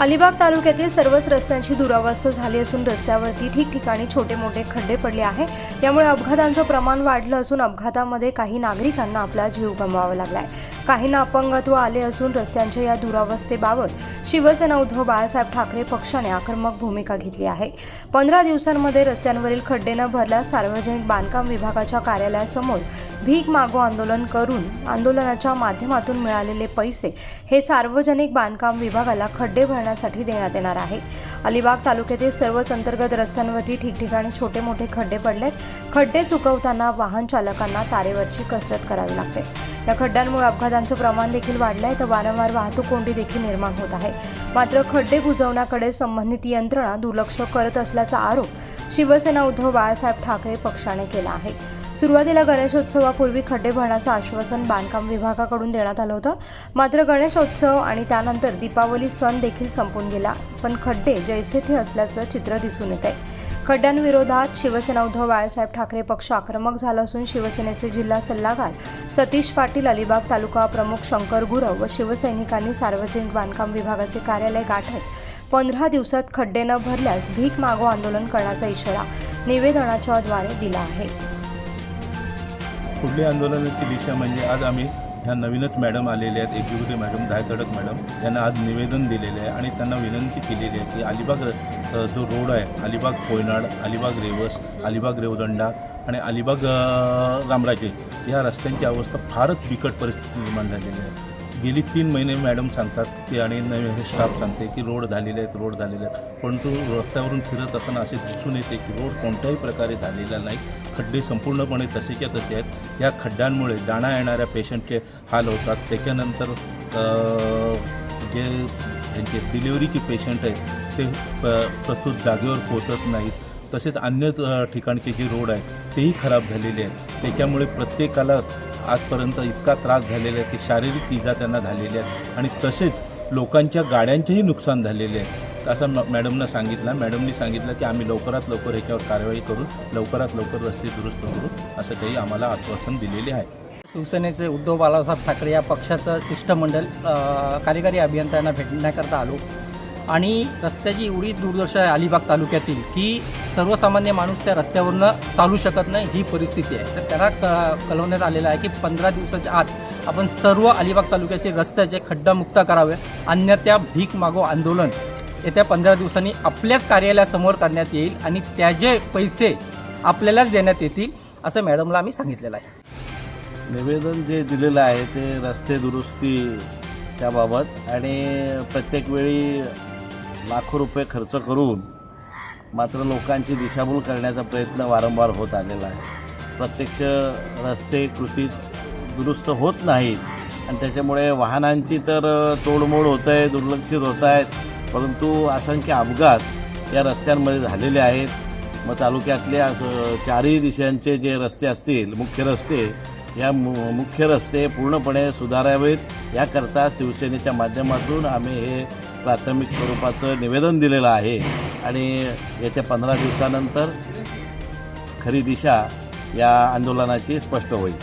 अलिबाग तालुक्यातील सर्वच रस्त्यांची दुरावस्था झाली असून रस्त्यावरती ठिकठिकाणी छोटे मोठे खड्डे पडले आहे त्यामुळे अपघातांचं प्रमाण वाढलं असून अपघातामध्ये काही नागरिकांना आपला जीव गमवावा लागलाय. काहींना अपंगत्व आले असून रस्त्यांच्या या दुरावस्थेबाबत शिवसेना उद्धव बाळासाहेब ठाकरे पक्षाने आक्रमक भूमिका घेतली आहे. पंधरा दिवसांमध्ये रस्त्यांवरील खड्डे न भरल्यास सार्वजनिक बांधकाम विभागाच्या कार्यालयासमोर भीक मागो आंदोलन करून आंदोलनाच्या माध्यमातून मिळालेले पैसे हे सार्वजनिक बांधकाम विभागाला खड्डे भरण्यासाठी देण्यात येणार आहे. अलिबाग तालुक्यातील सर्वच अंतर्गत रस्त्यांवरती ठिकठिकाणी छोटे मोठे खड्डे पडलेत. खड्डे चुकवताना वाहन चालकांना तारेवरची कसरत करावी लागते. या खड्ड्यांमुळे अपघातांचं प्रमाण देखील वाढलं आहे तर वारंवार वाहतूक कोंडी देखील निर्माण होत आहे. मात्र खड्डे बुजवण्याकडे संबंधित यंत्रणा दुर्लक्ष करत असल्याचा आरोप शिवसेना उद्धव बाळासाहेब ठाकरे पक्षाने केला आहे. सुरुवातीला गणेशोत्सवापूर्वी खड्डे भरण्याचं आश्वासन बांधकाम विभागाकडून देण्यात आलं होतं. मात्र गणेशोत्सव आणि त्यानंतर दीपावली सण देखील संपून गेला पण खड्डे जैसे थे असल्याचं चित्र दिसून येत आहे खड्ड्यांविरोधात शिवसेना उद्धव बाळासाहेब ठाकरे पक्ष आक्रमक झाला असून शिवसेनेचे जिल्हा सल्लागार सतीश पाटील अलिबाग तालुका प्रमुख शंकर गुरव व शिवसैनिकांनी सार्वजनिक बांधकाम विभागाचे कार्यालय गाठत पंधरा दिवसात खड्डे न भरल्यास भीक मागो आंदोलन करण्याचा इशारा निवेदनाच्याद्वारे दिला आहे. पुढली आंदोलनाची दिशा म्हणजे आज आम्ही ह्या नवीनच मॅडम आलेल्या आहेत एक्झिक्युटिव्ह मॅडम धायतडक मॅडम. यांना आज निवेदन दिलेले आहे आणि त्यांना विनंती केलेली आहे की अलिबाग जो रोड आहे अलिबाग कोयनाड अलिबाग रेवस अलिबाग रेवदंडा आणि अलिबाग रामराजे या रस्त्यांची अवस्था फारच बिकट परिस्थिती निर्माण झालेली आहे. गेली तीन महिने मॅडम सांगतात की आणि नवीन स्टाफ सांगते की रोड झालेले आहेत रोड झालेले आहेत. परंतु रस्त्यावरून फिरत असताना असे दिसून येते की रोड कोणत्याही प्रकारे झालेला नाही. खड्डे संपूर्णपणे तसेच्या तसे आहेत. या खड्ड्यांमुळे जाण्या येणाऱ्या पेशंटचे हाल होतात. त्याच्यानंतर जे त्यांचे डिलिव्हरीचे पेशंट आहेत ते प- प्रस्तुत जागेवर पोहोचत नाहीत. तसेच अन्य ठिकाणचे जे रोड आहेत तेही खराब झालेले आहेत. त्याच्यामुळे प्रत्येकाला आजपर्यंत इतका त्रास झालेला आहे की शारीरिक इजा त्यांना झालेली आहे आणि तसेच लोकांच्या गाड्यांचेही नुकसान झालेले आहे. असं मॅडमनं सांगितलं मॅडमनी सांगितलं की आम्ही लवकरात लवकर ह्याच्यावर कारवाई करू लवकरात लवकर रस्ते दुरुस्त करू असं काही आम्हाला आश्वासन दिलेले आहे. शिवसेनेचे उद्धव बाळासाहेब ठाकरे या पक्षाचं शिष्टमंडळ कार्यकारी अभियंत्यांना भेटण्याकरता आलो. आणि रस्त्याची एवढी दुर्दशा आहे अलिबाग तालुक्यातील की सर्वसामान्य माणूस त्या रस्त्यावरनं चालू शकत नाही ही परिस्थिती आहे. तर त्याला क कळवण्यात आलेलं आहे की पंधरा दिवसाच्या आत आपण सर्व अलिबाग तालुक्याचे रस्त्याचे खड्डामुक्त करावे अन्यथा भीक मागो आंदोलन. येत्या पंधरा दिवसांनी आपल्याच कार्यालयासमोर करण्यात येईल आणि त्याचे पैसे आपल्यालाच देण्यात येतील असं मॅडमला आम्ही सांगितलेलं आहे. निवेदन जे दिलेलं आहे ते रस्ते दुरुस्ती त्याबाबत आणि प्रत्येक वेळी लाखो रुपये खर्च करून मात्र लोकांची दिशाभूल करण्याचा प्रयत्न वारंवार होत आलेला आहे. प्रत्यक्ष रस्ते कृती दुरुस्त होत नाहीत आणि त्याच्यामुळे वाहनांची तर तोडमोड होत आहे दुर्लक्षित होत आहेत परंतु असंख्य अपघात या रस्त्यांमध्ये झालेले आहेत. मग तालुक्यातल्या चारही दिशांचे जे रस्ते असतील मुख्य रस्ते या मु मुख्य रस्ते पूर्णपणे सुधारावेत. याकरता शिवसेनेच्या माध्यमातून आम्ही हे प्राथमिक स्वरूपाचं निवेदन दिलेलं आहे. आणि येत्या पंधरा दिवसानंतर खरी दिशा या आंदोलनाची स्पष्ट होईल.